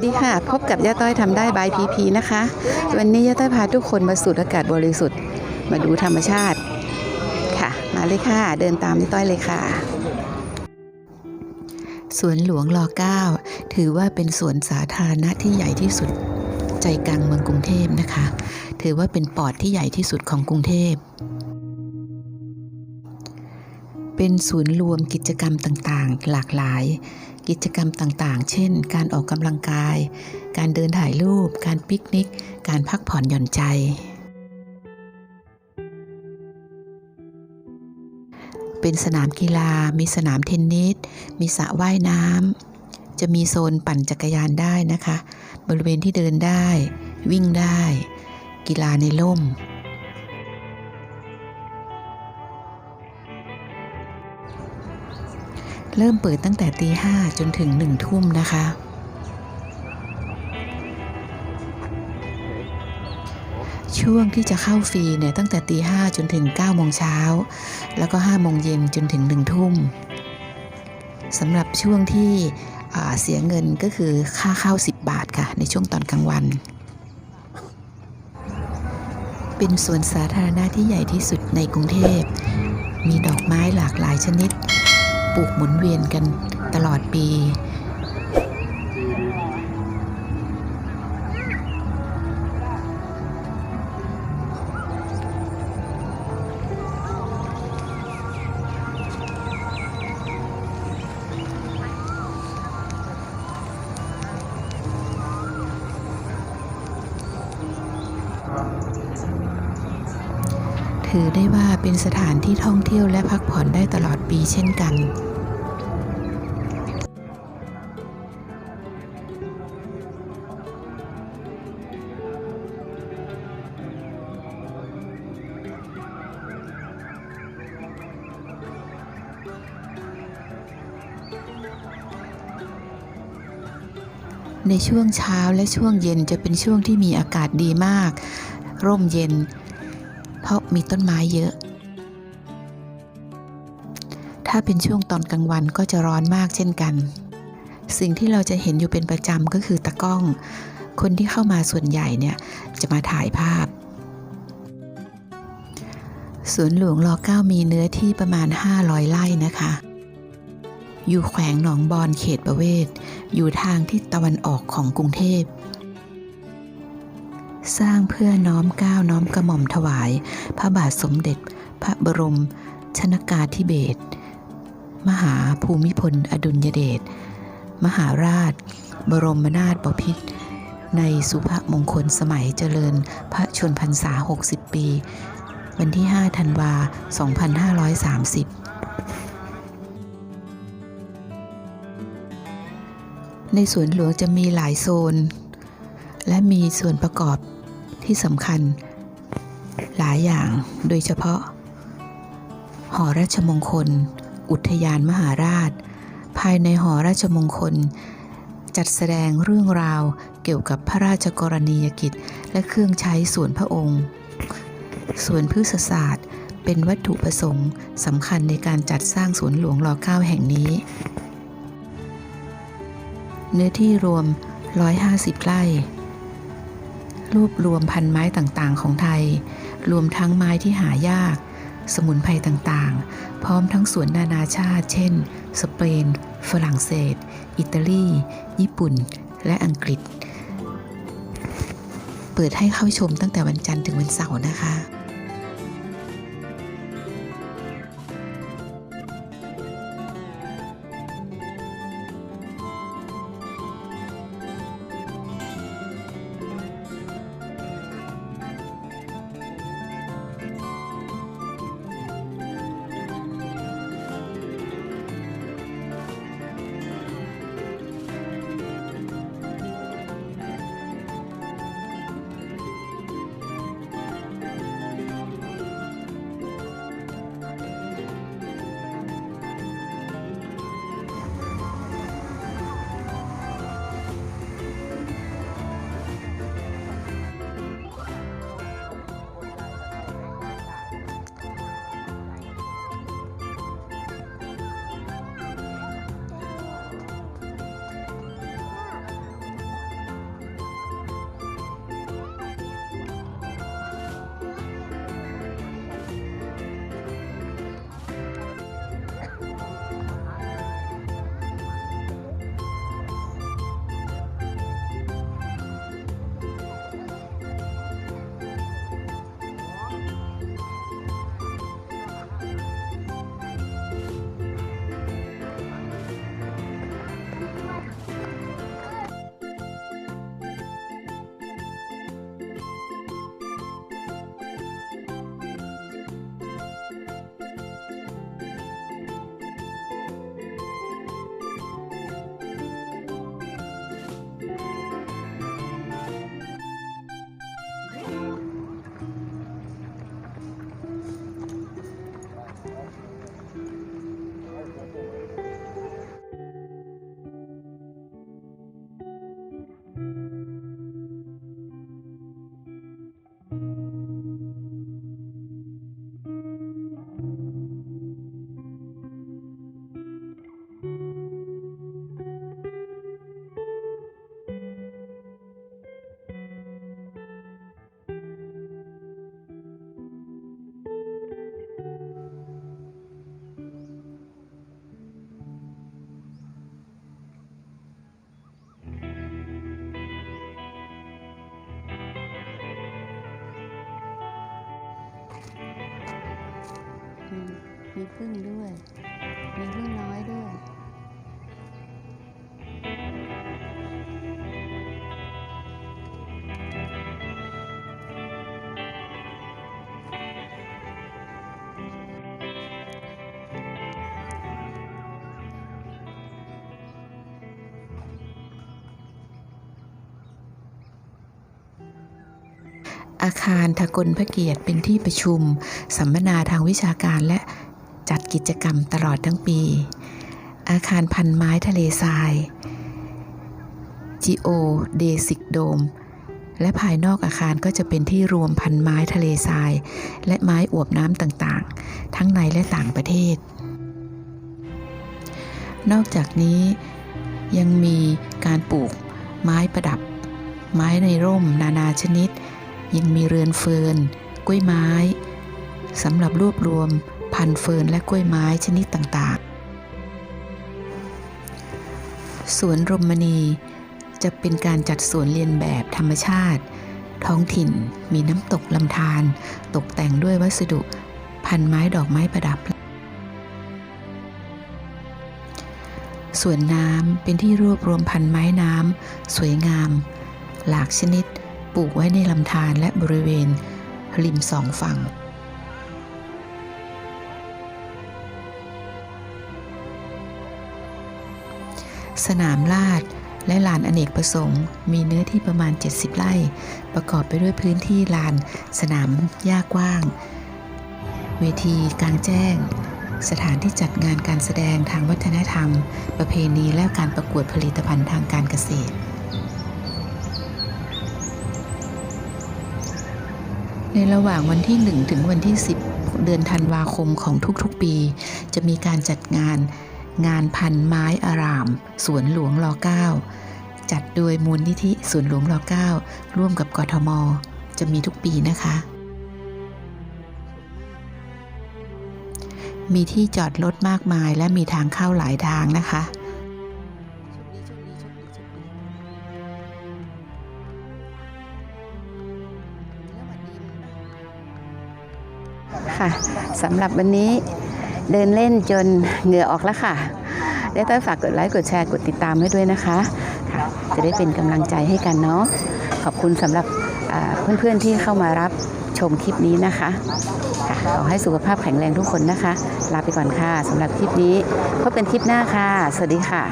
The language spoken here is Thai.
สวัสดีค่ะ พบกับย่าต้อยทำได้บายพีพีนะคะ วันนี้ย่าต้อยพาทุกคนมาสูดอากาศบริสุทธิ์ มาดูธรรมชาติค่ะ มาเลยค่ะ เดินตามย่าต้อยเลยค่ะ สวนหลวงร9ถือว่าเป็นสวนสาธารณะที่ใหญ่ที่สุด ใจกลางเมืองกรุงเทพนะคะ ถือว่าเป็นปอดที่ใหญ่ที่สุดของกรุงเทพเป็นศูนย์รวมกิจกรรมต่างๆ หลากหลาย กิจกรรมต่างๆ เช่น การออกกำลังกาย การเดินถ่ายรูป การปิกนิก การพักผ่อนหย่อนใจ เป็นสนามกีฬา มีสนามเทนนิส มีสระว่ายน้ำ จะมีโซนปั่นจักรยานได้นะคะ บริเวณที่เดินได้ วิ่งได้ กีฬาในร่ม เริ่มเปิดตั้งแต่ตีห้าจนถึงหนึ่งทุ่มนะคะ ช่วงที่จะเข้าฟรีเนี่ยตั้งแต่ตีห้าจนถึง9โมงเช้า แล้วก็5โมงเย็นจนถึง1ทุ่มสำหรับช่วงที่เสียเงินก็คือค่าเข้า 10 บาทค่ะ ในช่วงตอนกลางวัน เป็นสวนสาธารณะที่ใหญ่ที่สุดในกรุงเทพ มีดอกไม้หลากหลายชนิด ปลูกหมุนเวียนกันตลอดปี ถือได้ว่าเป็นสถานที่ท่องเที่ยวและพักผ่อนได้ตลอดปีเช่นกันในช่วงเช้าและช่วงเย็นจะเป็นช่วงที่มีอากาศดีมาก ร่มเย็น เพราะมีต้นไม้เยอะ ถ้าเป็นช่วงตอนกลางวันก็จะร้อนมากเช่นกัน สิ่งที่เราจะเห็นอยู่เป็นประจำก็คือตะกล้อง คนที่เข้ามาส่วนใหญ่เนี่ยจะมาถ่ายภาพสวนหลวงรอเก้ามีเนื้อที่ประมาณ 500 ไร่นะคะ อยู่แขวงหนองบอนเขตประเวศ อยู่ทางทิศตะวันออกของกรุงเทพ สร้างเพื่อน้อมก้าวน้อมกระหม่อมถวาย พระบาทสมเด็จ พระบรม ชนากาธิเบศรมหาภูมิพล อดุลยเดชมหาราช บรมนาถบพิตรในสุภมงคลสมัยเจริญพระชนพรรษา 60 ปี วันที่ 5 ธันวา 2530 ในสวนหลวงจะมีหลายโซน และมีส่วนประกอบ ที่สำคัญ หลายอย่างโดยเฉพาะ หอราชมงคล อุทยานมหาราช ภายในหอราชมงคล จัดแสดงเรื่องราวเกี่ยวกับพระราชกรณียกิจ และเครื่องใช้ส่วนพระองค์ ส่วนพฤกษศาสตร์เป็นวัตถุประสงค์สำคัญในการจัดสร้างสวนหลวงรอเก้าแห่งนี้ เนื้อที่รวม 150 ไร่ รวบรวมพันไม้ต่างๆ ของไทย รวมทั้งไม้ที่หายาก สมุนไพรต่างๆ พร้อมทั้งสวนนานาชาติ เช่น สเปน ฝรั่งเศส อิตาลี ญี่ปุ่น และอังกฤษ เปิดให้เข้าชมตั้งแต่วันจันทร์ถึงวันเสาร์นะคะ พึ่งด้วย มีพึ่งน้อยด้วย อาคารทากลพระเกียรติเป็นที่ประชุม สัมมนาทางวิชาการและ จัดกิจกรรมตลอดทั้งปี อาคารพันไม้ทะเลทราย Geo d e s i c Dome และภายนอกอาคารก็จะเป็นที่รวมพันไม้ทะเลทราย และไม้อวบน้ำต่างๆ ทั้งในและต่างประเทศ นอกจากนี้ยังมีการปลูกไม้ประดับ ไม้ในร่มนานาชนิด ยังมีเรือนเฟิร์นกล้วยไม้สำหรับรวบรวม พันธุ์เฟิร์นและกล้วยไม้ชนิดต่างๆ สวนรมณีจะเป็นการจัดสวนเรียนแบบธรรมชาติ ท้องถิ่นมีน้ำตกลำธารตกแต่งด้วยวัสดุ พันไม้ดอกไม้ประดับสวนน้ำเป็นที่รวบรวมพันไม้น้ำสวยงาม หลากชนิดปลูกไว้ในลำธารและบริเวณ ริมสองฝั่ง สนามลาด และลานอเนกประสงค์ มีเนื้อที่ประมาณ 70 ไร่ ประกอบไปด้วยพื้นที่ลานสนามหญ้ากว้าง เวทีกลางแจ้ง สถานที่จัดงานการแสดงทางวัฒนธรรม ประเพณีและการประกวดผลิตภัณฑ์ทางการเกษตร ในระหว่างวันที่ 1 ถึงวันที่ 10 เดือนธันวาคมของทุกๆปี จะมีการจัดงาน งานพันไม้อาราม สวนหลวงร9จัดโดยมูลนิธิสวนหลวงร9ร่วมกับกทม จะมีทุกปีนะคะ มีที่จอดรถมากมายและมีทางเข้าหลายทางนะคะค่ะสำหรับวันนี้ เดินเล่นจนเหงื่อออกแล้วค่ะ ได้ต้อยฝากกดไลค์กดแชร์กดติดตามให้ด้วยนะคะค่ะจะได้เป็นกำลังใจให้กันเนาะขอบคุณสำหรับเพื่อนๆที่เข้ามารับชมคลิปนี้นะคะขอให้สุขภาพแข็งแรงทุกคนนะคะ ลาไปก่อนค่ะสำหรับคลิปนี้พบกันคลิปหน้าค่ะ สวัสดีค่ะ